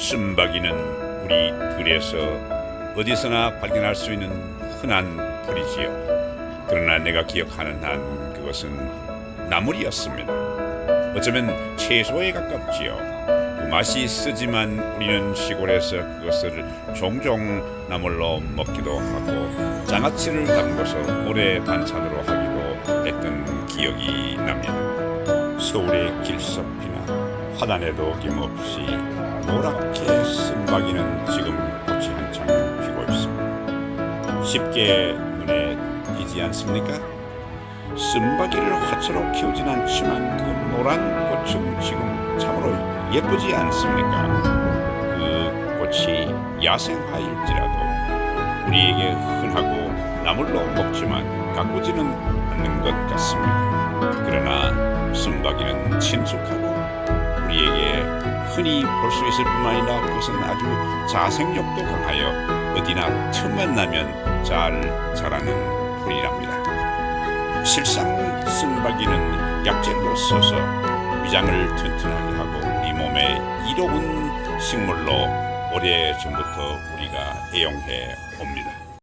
쓴바귀는 우리 들에서 어디서나 발견할 수 있는 흔한 풀이지요. 그러나 내가 기억하는 한 그것은 나물이었습니다. 어쩌면 채소에 가깝지요. 그 맛이 쓰지만 우리는 시골에서 그것을 종종 나물로 먹기도 하고 장아찌를 담궈서 모래 반찬으로 하기도 했던 기억이 납니다. 서울의 길섭이나 화단에도 김없이 노랗 게 쓴바귀는 지금 꽃이 한창 피고 있습니다. 쉽게 눈에 띄지 않습니까? 쓴바귀를 화초로 키우진 않지만 그 노란 꽃은 지금 참으로 예쁘지 않습니까? 그 꽃이 야생화일지라도 우리에게 흔하고 나물로 먹지만 가꾸지는 않는 것 같습니다. 그러나 쓴바귀는 친숙하고 흔히 볼 수 있을 뿐만 아니라 그것은 아주 자생력도 강하여 어디나 틈만 나면 잘 자라는 풀이랍니다. 실상 쓴바귀는 약재로 써서 위장을 튼튼하게 하고 이 몸에 이로운 식물로 오래 전부터 우리가 애용해 옵니다.